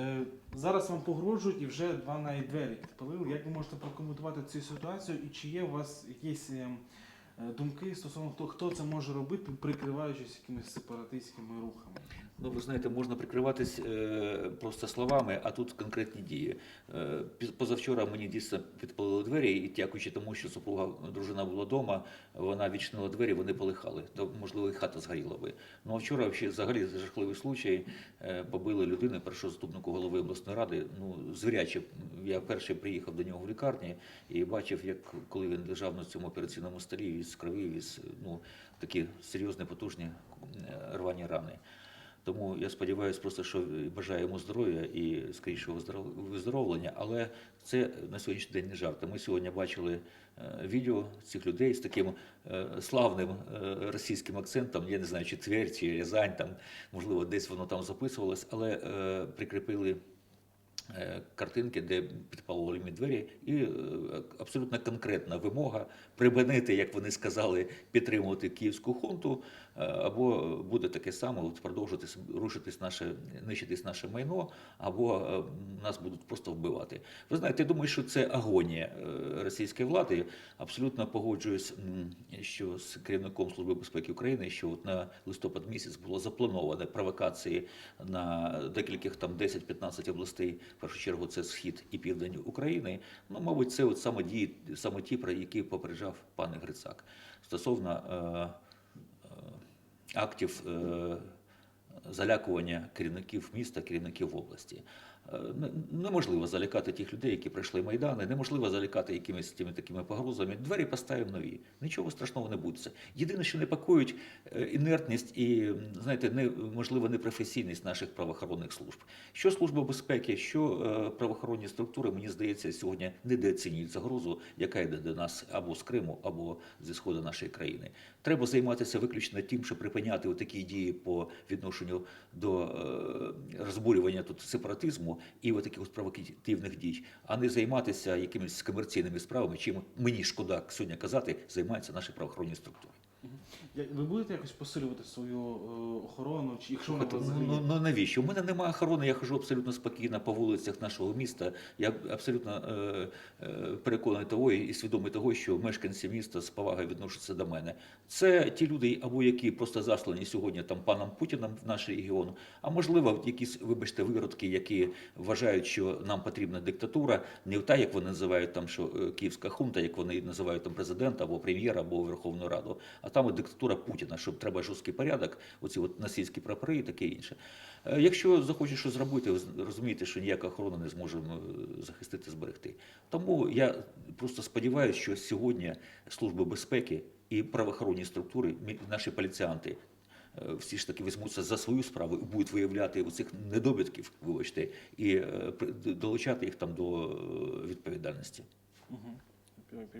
Е, Зараз вам погрожують і вже два на двері підпалили. Як ви можете прокоментувати цю ситуацію? І чи є у вас якісь е, е, думки стосовно того, хто це може робити, прикриваючись якимись сепаратистськими рухами? Ну, ви знаєте, можна прикриватись е, просто словами, а тут конкретні дії. Е, позавчора мені дійсно підпалили двері, і дякуючи тому, що супруга дружина була вдома, вона відчинила двері, вони полихали. То, можливо, і хата згоріла би. Ну а вчора взагалі, жахливий случай. Е, побили людину, першого заступнику голови обласної ради. Ну, звіряче. Я перший приїхав до нього в лікарні і бачив, як коли він лежав на цьому операційному столі, віз крові, віз ну, такі серйозні, потужні е, рвані рани. Тому я сподіваюся, просто що бажаю йому здоров'я і скорішого здоров- виздоровлення. Але це на сьогоднішній день не жарт. Ми сьогодні бачили е, відео цих людей з таким е, славним е, російським акцентом. Я не знаю, чи Тверь, чи Рязань, там можливо десь воно там записувалось, але прикріпили. Е, Картинки, де підпалували двері, і е, абсолютно конкретна вимога припинити, як вони сказали, підтримувати київську хунту, е, або буде таке саме, от продовжувати с- рушитись наше, нищитись наше майно, або нас будуть просто вбивати. Ви знаєте, я думаю, що це агонія російської влади. Абсолютно погоджуюсь, що з керівником Служби безпеки України, що от на листопад місяць було заплановано провокації на декількох там 10-15 областей. В першу чергу це схід і південь України. Ну, мабуть, це от саме дії, саме ті, про які попереджав пан Грицак стосовно е, е, актів е, залякування керівників міста, керівників області. Е, не- Неможливо залякати тих людей, які пройшли майдани, неможливо залякати якимись тими такими погрозами. Двері поставимо нові. Нічого страшного не буде. Єдине, що непокоїть е, інертність і, знаєте, не, можливо, непрофесійність наших правоохоронних служб. Що служба безпеки, що е, правоохоронні структури, мені здається, сьогодні недооцінюють загрозу, яка йде до нас або з Криму, або зі сходу нашої країни. Треба займатися виключно тим, щоб припиняти такі дії по відношенню до розбурювання тут сепаратизму і от таких от провокативних дій, а не займатися якимись комерційними справами, чим мені шкода сьогодні казати, займаються наші правоохоронні структури. Ви будете якось посилювати свою е, охорону, чи якщо вона Ну, взагалі ну, є? ну навіщо? У мене немає охорони, я хожу абсолютно спокійно по вулицях нашого міста. Я абсолютно е, е, переконаний того і свідомий того, що мешканці міста з повагою відносяться до мене. Це ті люди, або які просто заслані сьогодні там паном Путіним в наш регіон, а можливо, якісь, вибачте, виродки, які вважають, що нам потрібна диктатура, не та, як вони називають там, що е, київська хунта, як вони називають там президента або прем'єра, або Верховну Раду, а там диктатура Путіна, щоб треба жорсткий порядок, оці от нацистські прапори і таке інше. Е, Якщо захочеш щось зробити, розумієте, що ніяка охорона не зможе захистити, зберегти. Тому я просто сподіваюся, що сьогодні служба безпеки і правоохоронні структури, наші поліціянти. е, Всі ж таки візьмуться за свою справу і будуть виявляти оцих недобитків, вибачте, і е, долучати їх там до відповідальності.